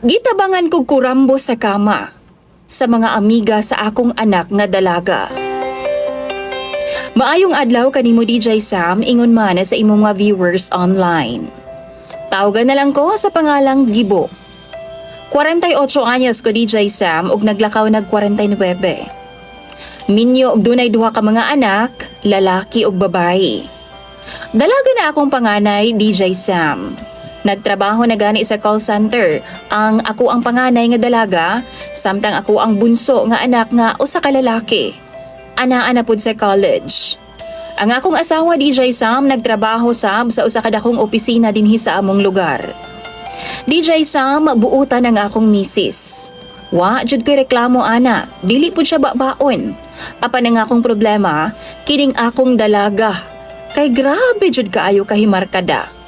Gitabangan kog kurambo sa kama sa mga amiga sa akong anak nga dalaga. Maayong adlaw kanimo DJ Sam ingon man sa imong mga viewers online. Tawagan na lang ko sa pangalang Gibo. 48 anyos ko DJ Sam ug naglakaw nag 49. Minyo og dunay duha ka mga anak, lalaki ug babae. Dalaga na akong panganay DJ Sam. Nagtrabaho na gani sa call center. Ang ako ang panganay nga dalaga, samtang ako ang bunso nga anak nga usa ka lalaki. Anaa na pud sa college. Ang akong asawa DJ Sam nagtrabaho sab sa usa ka dakong opisina dinhi sa among lugar. DJ Sam, buutan ang akong misis. Wa, jud ko'y reklamo ana. Dili pud siya babaon. Apan ang akong problema, kining akong dalaga. Kay grabe jud kaayo kahimarkada.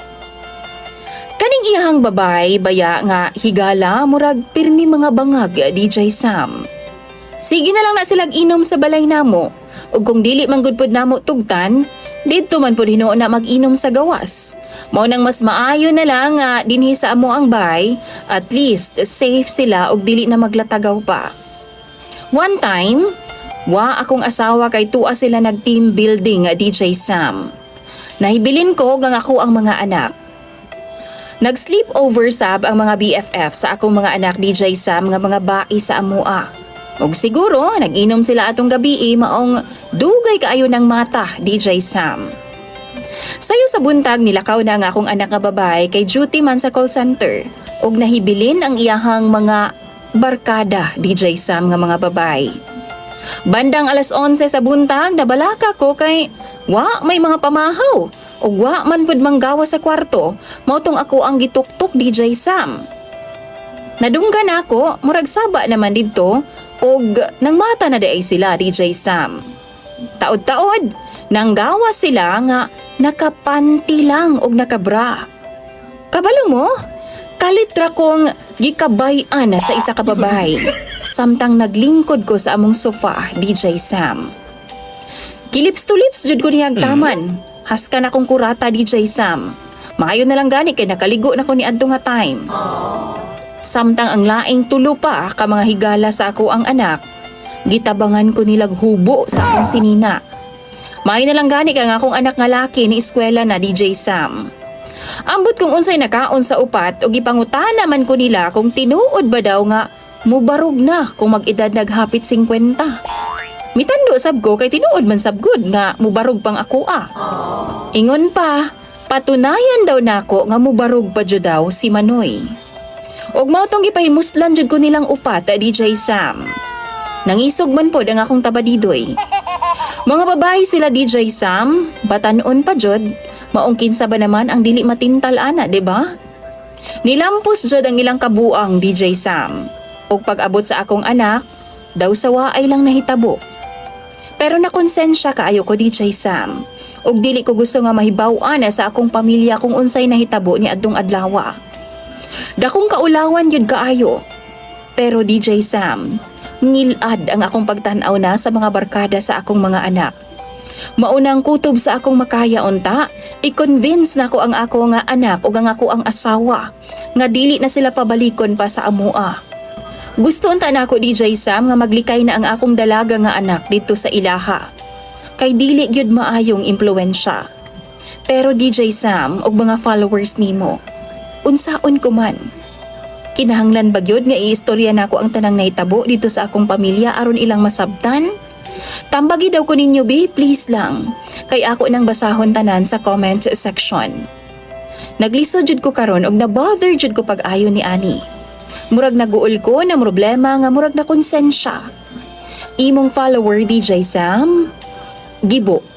Kaning iyahang babay, baya nga higala, murag pirmi mga bangag, DJ Sam. Sige na lang na silag inom sa balay namo. Ug kung dili man gud pud namo tugtan, didto man pud hinuon na mag-inom sa gawas. Mao nang mas maayo na lang nga dinhi sa amo ang bay, at least safe sila ug dili na maglatagaw pa. One time, wa akong asawa kay tuwa sila nag team building nga DJ Sam. Nahibilin ko gang ako ang mga anak. Nag-sleep over sab ang mga BFF sa akong mga anak DJ Sam nga mga bai sa amua. Ug siguro nag-inom sila atong gabi eh, maong dugay kaayo ng mata DJ Sam. Sayo sa buntag nilakaw na ang akong anak nga babae kay duty man sa call center ug nahibilin ang iyahang mga barkada DJ Sam nga mga babae. Bandang alas 11 sa buntag nabalaka ko kay wa may mga pamahaw ug wa man pud manggawa sa kwarto mautong ako ang gituktok DJ Sam. Nadunggan ako, murag saba naman didto ug nang mata na day sila DJ Sam. Taod-taod, nanggawa sila nga nakapanti lang og nakabra. Kabalo mo? Kalitra kong gikabayan sa isa ka babay. Samtang naglingkod ko sa among sofa, DJ Sam. Kilips to lips jud ko niyang taman. Haskan akong kurata DJ Sam. Maayo na lang gani kay nakaligo na ko ni adto nga time. Samtang ang laing tulo pa ka mga higala sa ako ang anak, gitabangan ko nilag hubo sa akong sinina. Maayo na lang gani ka nga akong anak nga laki ni eskwela na DJ Sam. Ambot kung unsay nakaon sa upat o gipangutana man ko nila kung tinuod ba daw nga mubarog na kung mag-edad naghapit 50. Mitando sab ko kay tinuod man sab good nga mubarog pang ako ah. Ingon pa, patunayan daw nako nga mubarog pa jud daw si Manoy. Og mao tong gipahimuslan jud ko nilang upat ah, DJ Sam. Nangisog man pod ang akong tabadidoy. Mga babae sila DJ Sam, batanon pa jud, maong kinsa ba naman ang dili matintal ana, di ba? Nilampos jud ang ilang kabuang DJ Sam. Ug pag-abot sa akong anak, daw sawa ay lang nahitabo. Pero nakonsensya kaayo ko DJ Sam. Ug dili ko gusto nga mahibaw-an sa akong pamilya kung unsay nahitabo ni adtong adlawa. Dakong kaulawan yun kaayo. Pero DJ Sam, ngilad ang akong pagtanaw na sa mga barkada sa akong mga anak. Maunang kutob sa akong makaya unta, i-convince na ko ang ako nga anak o ang ako ang asawa, nga dili na sila pabalikon pa sa amua. Gusto unta na ako DJ Sam nga maglikay na ang akong dalaga nga anak dito sa ilaha. Kay dili gyud maayong impluwensya. Pero DJ Sam og mga followers nimo, unsaon ko man. Kinahanglan ba gyud nga iistorya nako ang tanang nahitabo dito sa akong pamilya aron ilang masabtan? Tambagi daw ko ninyo be, please lang. Kay ako nang basahon tanan sa comment section. Naglisod jud ko karon og na-bother jud ko pag-ayo ni Ani. Murag naguol ko na problema nga murag na konsensya. Imong follower DJ Sam, Gibo.